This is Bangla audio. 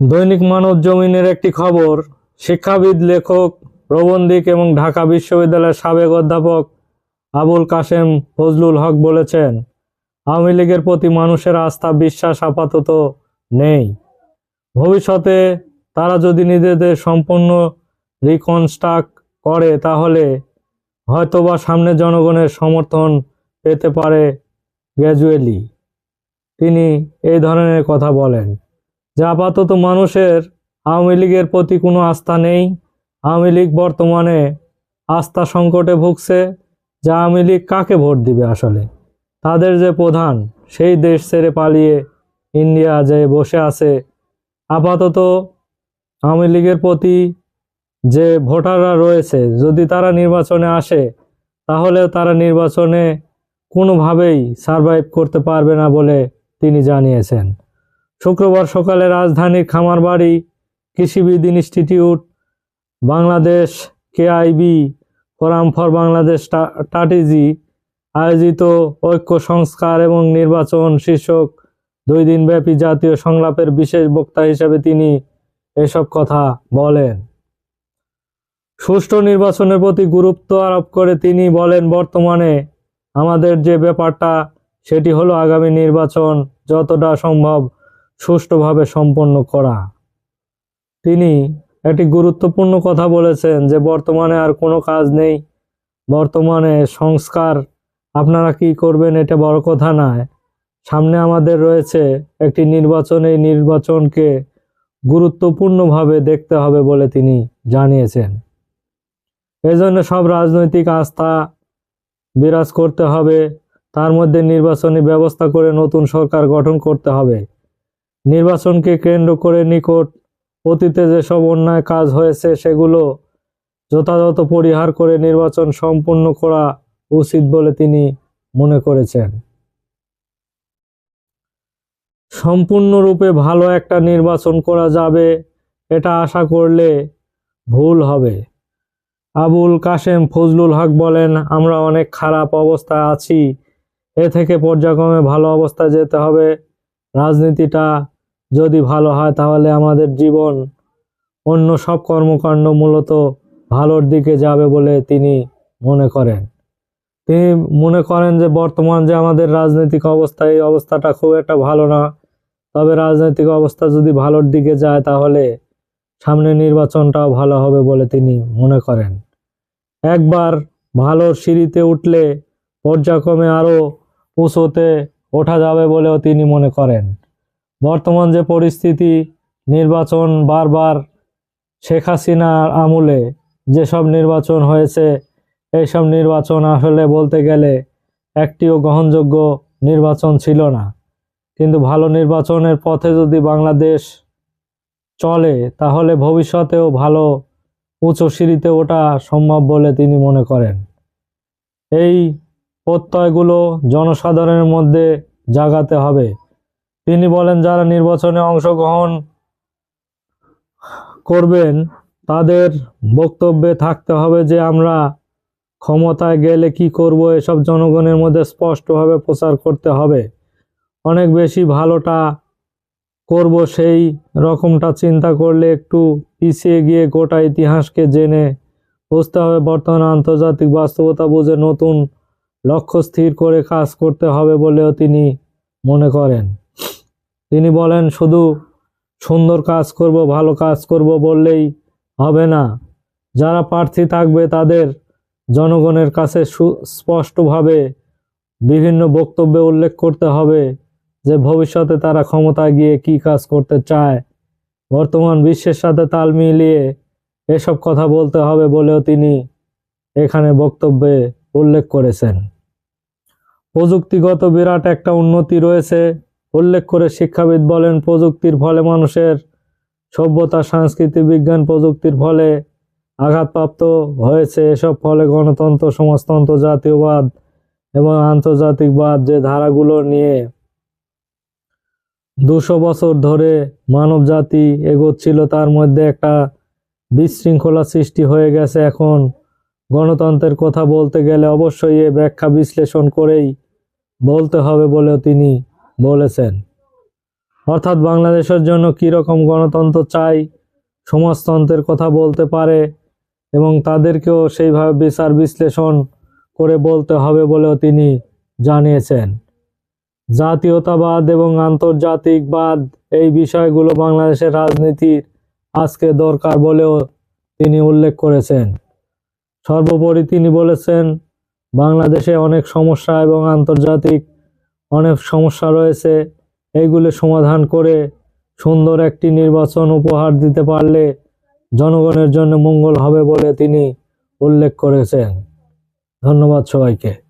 দৈনিক মানব জমিনের একটি খবর, শিক্ষাবিদ, লেখক, প্রবন্ধিক এবং ঢাকা বিশ্ববিদ্যালয়ের সাবেক অধ্যাপক আবুল কাশেম ফজলুল হক বলেছেন, আওয়ামী লীগের প্রতি মানুষের আস্থা, বিশ্বাস আপাতত নেই। ভবিষ্যতে তারা যদি নিজেদের সম্পূর্ণ রিকনস্ট্রাক্ট করে, তাহলে হয়তোবা সামনে জনগণের সমর্থন পেতে পারে গ্র্যাজুয়ালি তিনি এই ধরনের কথা বলেন। যে আপাতত মানুষের আওয়ামী লীগের প্রতি কোনো আস্থা নেই। আওয়ামী লীগ বর্তমানে আস্থা সংকটে ভুগছে। যে আওয়ামী লীগ কাকে ভোট দিবে আসলে? তাদের যে প্রধান, সেই দেশ ছেড়ে পালিয়ে ইন্ডিয়া যে বসে আছে, আপাতত আওয়ামী লীগের প্রতি যে ভোটাররা রয়েছে, যদি তারা নির্বাচনে আসে, তাহলে তারা নির্বাচনে কোনোভাবেই সারভাইভ করতে পারবে না বলে তিনি জানিয়েছেন। শুক্রবার সকালে রাজধানীর খামারবাড়ি কৃষিবিদ institute, Bangladesh KIB, forum for Bangladesh strategy, আয়োজিত ঐক্য সংস্কার এবং নির্বাচন শীর্ষক দুই দিনব্যাপী জাতীয় সংলাপের বিশেষ বক্তা হিসেবে তিনি এসব কথা বলেন। সুষ্ঠু নির্বাচনের প্রতি গুরুত্ব আরোপ করে তিনি বলেন, বর্তমানে আমাদের যে ব্যাপারটা, সেটি হলো আগামী নির্বাচন যতটা সম্ভব সুষ্ঠুভাবে সম্পন্ন করা। তিনি একটি গুরুত্বপূর্ণ কথা বলেছেন যে, বর্তমানে আর কোনো কাজ নেই। বর্তমানে সংস্কার, আপনারা কি করবেন এটা বড় কথা নয়। সামনে আমাদের রয়েছে একটি নির্বাচন, এই নির্বাচনকে গুরুত্বপূর্ণভাবে দেখতে হবে বলে তিনি জানিয়েছেন। এজন্য সব রাজনৈতিক আস্থা বিরাজ করতে হবে। তার মধ্যে নির্বাচনী ব্যবস্থা করে নতুন সরকার গঠন করতে হবে। নির্বাচনকে কেন্দ্র করে নিকট অতীতে যেসব অন্যায় কাজ হয়েছে, সেগুলো যথাযথ পরিহার করে নির্বাচন সম্পূর্ণ করা উচিত বলে তিনি মনে করেছেন। সম্পূর্ণরূপে ভালো একটা নির্বাচন করা যাবে, এটা আশা করলে ভুল হবে। আবুল কাশেম ফজলুল হক বলেন, আমরা অনেক খারাপ অবস্থায় আছি, এ থেকে পর্যায়ক্রমে ভালো অবস্থায় যেতে হবে। রাজনীতিটা যদি ভালো হয় তাহলে আমাদের জীবন অন্য সব কর্মকাণ্ড মূলত ভালোর দিকে যাবে বলে তিনি মনে করেন। তিনি মনে করেন যে বর্তমান যে আমাদের রাজনৈতিক অবস্থা, এই অবস্থাটা খুব একটা ভালো না। তবে রাজনৈতিক অবস্থা যদি ভালোর দিকে যায় তাহলে সামনে নির্বাচনটাও ভালো হবে বলে তিনি মনে করেন। একবার ভালো সিঁড়িতে উঠলে পর্যায়ক্রমে আরও উঁচুতে ওঠা যাবে বলেও তিনি মনে করেন। বর্তমান যে পরিস্থিতি, নির্বাচন বারবার শেখ হাসিনার আমলে যেসব নির্বাচন হয়েছে, এইসব নির্বাচন আসলে বলতে গেলে একটিও গ্রহণযোগ্য নির্বাচন ছিল না। কিন্তু ভালো নির্বাচনের পথে যদি বাংলাদেশ চলে, তাহলে ভবিষ্যতেও ভালো উঁচু সিঁড়িতে ওঠা সম্ভব বলে তিনি মনে করেন। এই প্রত্যয়গুলো জনসাধারণের মধ্যে জাগাতে হবে। তিনি বলেন, যারা নির্বাচনে অংশগ্রহণ করবেন, তাদের বক্তব্যে থাকতে হবে যে, আমরা ক্ষমতায় গেলে কি করব, এসব জনগণের মধ্যে স্পষ্টভাবে প্রচার করতে হবে। অনেক বেশি ভালোটা করব সেই রকমটা চিন্তা করলে একটু পিছিয়ে গিয়ে গোটা ইতিহাসকে জেনে বুঝতে হবে। বর্তমানে আন্তর্জাতিক বাস্তবতা বুঝে নতুন লক্ষ্য স্থির করে কাজ করতে হবে বলেও তিনি মনে করেন। তিনি বলেন, শুধু সুন্দর কাজ করব, ভালো কাজ করব বললেই হবে না। যারা প্রার্থী থাকবে, তাদের জনগণের কাছে সুস্পষ্টভাবে বিভিন্ন বক্তব্যে উল্লেখ করতে হবে যে, ভবিষ্যতে তারা ক্ষমতায় গিয়ে কি কাজ করতে চায়। বর্তমান বিশ্বের সাথে তাল মিলিয়ে এসব কথা বলতে হবে বলেও তিনি এখানে বক্তব্যে উল্লেখ করেছেন। প্রযুক্তিগত বিরাট একটা উন্নতি রয়েছে। উল্লেখ করে শিক্ষাবিদ বলেন, প্রযুক্তির ফলে মানুষের সভ্যতা সংস্কৃতি বিজ্ঞান প্রযুক্তির ফলে আঘাতপ্রাপ্ত হয়েছে। এসব ফলে গণতন্ত্র, সমাজতন্ত্র, জাতীয়বাদ এবং আন্তর্জাতিকবাদ যে ধারাগুলো নিয়ে দুশো বছর ধরে মানব জাতি এগোচ্ছিল, তার মধ্যে একটা বিশৃঙ্খলা সৃষ্টি হয়ে গেছে। এখন গণতন্ত্রের কথা বলতে গেলে অবশ্যই এ ব্যাখ্যা বিশ্লেষণ করেই বলতে হবে বলেও তিনি বলেছেন। অর্থাৎ বাংলাদেশের জন্য কীরকম গণতন্ত্র চাই, সমাজতন্ত্রের কথা বলতে পারে এবং তাদেরকেও সেইভাবে বিচার বিশ্লেষণ করে বলতে হবে বলেও তিনি জানিয়েছেন। জাতীয়তাবাদ এবং আন্তর্জাতিকবাদ এই বিষয়গুলো বাংলাদেশের রাজনীতির আজকে দরকার বলেও তিনি উল্লেখ করেছেন। সর্বোপরি তিনি বলেছেন, বাংলাদেশে অনেক সমস্যা এবং আন্তর্জাতিক অনেক সমস্যা রয়েছে। এইগুলো সমাধান করে সুন্দর একটি নির্বাচন উপহার দিতে পারলে জনগণের জন্য মঙ্গল হবে বলে তিনি উল্লেখ করেছেন। ধন্যবাদ সবাইকে।